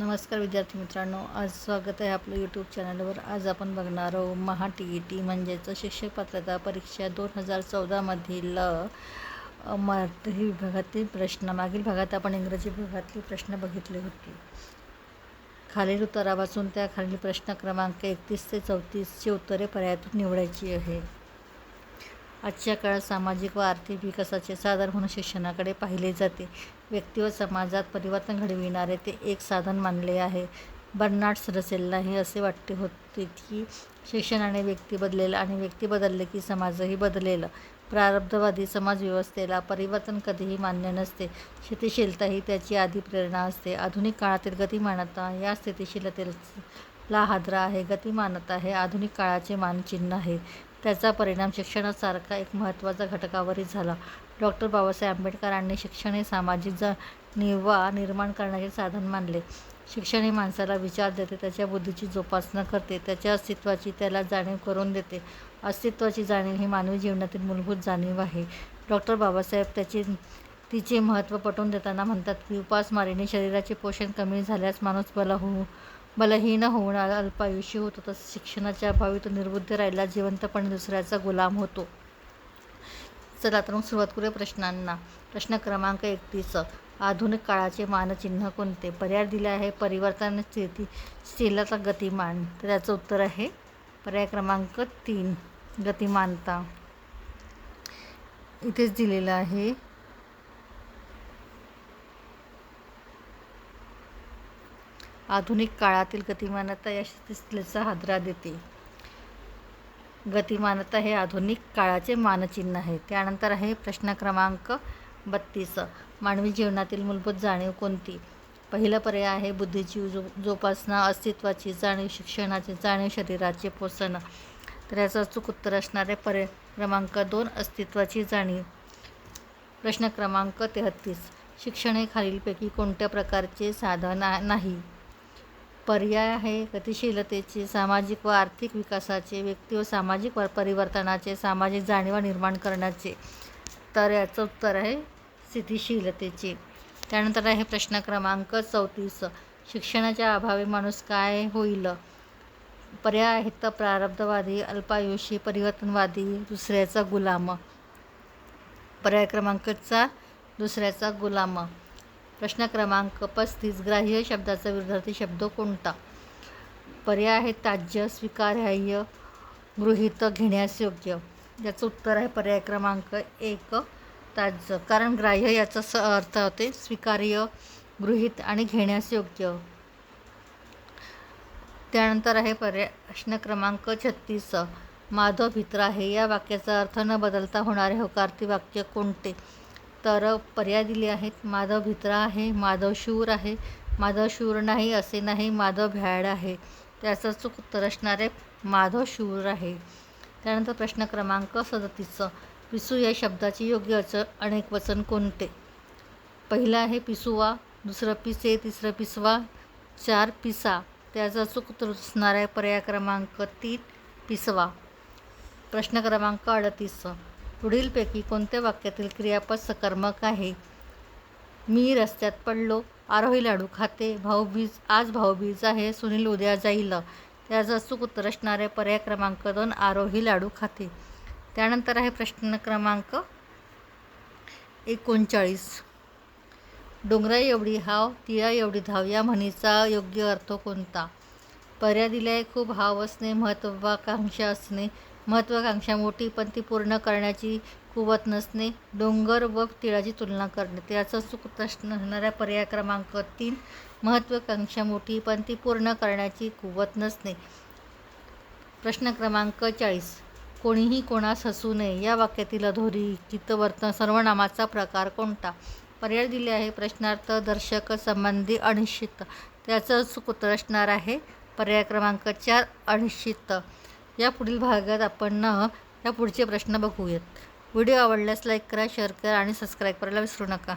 नमस्कार विद्यार्थी मित्रांनो आज स्वागत आहे आपलं यूट्यूब चॅनलवर आज आपण बघणार आहोत महा टी ई टी म्हणजेच शिक्षक पात्रता परीक्षा दोन हजार चौदामधील मराठी विभागातील प्रश्न. मागील भागात आपण इंग्रजी विभागातले प्रश्न बघितले होते. खालील उत्तरापासून त्या खालील प्रश्न क्रमांक एकतीस ते चौतीसची उत्तरे पर्यायातून निवडायची आहे. आजच्या काळात सामाजिक व आर्थिक विकासाचे साधन म्हणून शिक्षणाकडे पाहिले जाते. व्यक्ती व समाजात परिवर्तन घडविणारे ते एक साधन मानले आहे. बर्नाट्स रसेलला हे असे वाटते होते की शिक्षणाने व्यक्ती बदलेल आणि व्यक्ती बदलले की समाजही बदलेल. प्रारब्धवादी समाजव्यवस्थेला परिवर्तन कधीही मान्य नसते. स्थितिशीलता ही त्याची आधी प्रेरणा असते. आधुनिक काळातील गतिमानता या स्थितिशीलतेला हादरा आहे. गतिमानता हे आधुनिक काळाचे मानचिन्ह आहे. त्याचा परिणाम शिक्षणासारखा एक महत्त्वाचा घटकावरही झाला. डॉक्टर बाबासाहेब आंबेडकरांनी शिक्षण हे सामाजिक जाणीवा निर्माण करण्याचे साधन मानले. शिक्षण हे माणसाला विचार देते त्याच्या बुद्धीची जोपासना करते त्याच्या अस्तित्वाची त्याला जाणीव करून देते. अस्तित्वाची जाणीव ही मानवी जीवनातील मूलभूत जाणीव आहे. डॉक्टर बाबासाहेब त्याचे तिचे महत्त्व पटवून देताना म्हणतात की उपासमारीने शरीराचे पोषण कमी झाल्यास माणूस बला होऊ बलहीन होऊन अल्पायुषी होतो तसं शिक्षणाच्या अभावी तो निर्बुद्ध राहिला जिवंतपणे दुसऱ्याचा गुलाम होतो. चला तर मग सुरुवात करूया प्रश्नांना. प्रश्न क्रमांक एकतीस आधुनिक काळाचे मानचिन्ह कोणते? पर्याय दिले आहे परिवर्तन स्थिती स्थिरता गतिमान. तर याचं उत्तर आहे पर्याय क्रमांक तीन गतिमानता. इथेच दिलेलं आहे आधुनिक काळातील गतिमानता या स्थितीचा हादरा देते. गतिमानता हे आधुनिक काळाचे मानचिन्ह आहे. त्यानंतर आहे प्रश्न क्रमांक बत्तीस. मानवी जीवनातील मूलभूत जाणीव कोणती? पहिला पर्याय आहे बुद्धीची जो जोपासना अस्तित्वाची जाणीव शिक्षणाची जाणीव शरीराचे पोषण. तर याचं अचूक उत्तर असणारे पर्याय क्रमांक दोन अस्तित्वाची जाणीव. प्रश्न क्रमांक तेहत्तीस शिक्षण हे खालीलपैकी कोणत्या प्रकारचे साधन नाही? पर्याय आहे गतिशीलतेचे सामाजिक व आर्थिक विकासाचे व्यक्ती व सामाजिक व परिवर्तनाचे सामाजिक जाणीवा निर्माण करण्याचे. तर याचं उत्तर आहे स्थितिशीलतेचे. त्यानंतर आहे प्रश्न क्रमांक चौतीस. शिक्षणाच्या अभावी माणूस काय होईल? पर्याय आहेत प्रारब्धवादी अल्पायुषी परिवर्तनवादी दुसऱ्याचा गुलाम. पर्याय क्रमांक चार दुसऱ्याचा गुलाम. प्रश्न क्रमांक पस्तीस ग्राह्य शब्दाचा विरोधार्थी शब्द कोणता? पर्याय आहे ताज्य स्वीकार्य गृहीत घेण्यास योग्य. याचं उत्तर आहे पर्याय क्रमांक एक ताज्य. कारण ग्राह्य याचा स अर्थ होते स्वीकार्य गृहीत आणि घेण्यास योग्य. त्यानंतर आहे पर्याय प्रश्न क्रमांक छत्तीस माधव भित्र आहे. या वाक्याचा अर्थ न बदलता होणारे होकार्थी वाक्य कोणते? तर पर्याय दिले आहेत. माधव भित्रा आहे माधव शूर आहे. माधव शूर नाही असे नाही माधव भ्याड आहे. त्याचं चूक उत्तर असणारे माधव शूर आहे. त्यानंतर प्रश्न क्रमांक सदतीसचं पिसू या शब्दाचे योग्य अच अनेक वचन कोणते? पहिलं आहे पिसुवा दुसरं पिसे तिसरं पिसवा चार पिसा. त्याचं अचूक उत्तर असणार आहे पर्याय क्रमांक तीन पिसवा. प्रश्न क्रमांक अडतीस. पुढीलपैकी कोणत्या वाक्यातील क्रियापद सकर्मक आहे? मी रस्त्यात पडलो आरोही लाडू खाते भाऊबीज आज भाऊबीज आहे सुनील उद्या जाईल. त्याचं अचूक उत्तर असणारे पर्याय क्रमांक दोन आरोही लाडू खाते. त्यानंतर आहे प्रश्न क्रमांक एकोणचाळीस. डोंगरा एवढी हाव तिळा एवढी धाव या म्हणीचा योग्य अर्थ कोणता? पर्याय दिले आहे खूप हाव असणे महत्त्वाकांक्षा असणे महत्त्वाकांक्षा मोठी पण ती पूर्ण करण्याची कुवत नसणे डोंगर व तिळाची तुलना करणे. त्याचं चूक असणाऱ्या पर्याय क्रमांक तीन महत्त्वाकांक्षा मोठी पण ती पूर्ण करण्याची कुवत नसणे. प्रश्न क्रमांक चाळीस कोणीही कोणास हसू नये या वाक्यातील अधोरी चित्तवर्तन सर्वनामाचा प्रकार कोणता? पर्याय दिले आहे प्रश्नार्थ दर्शक संबंधी अनिश्चित. त्याचं सुकृत असणार आहे पर्याय क्रमांक चार अनिश्चित. या पुढील भागात आपण या पुढचे प्रश्न बघूयात. व्हिडिओ आवडल्यास लाईक करा शेअर करा आणि सबस्क्राईब करायला विसरू नका.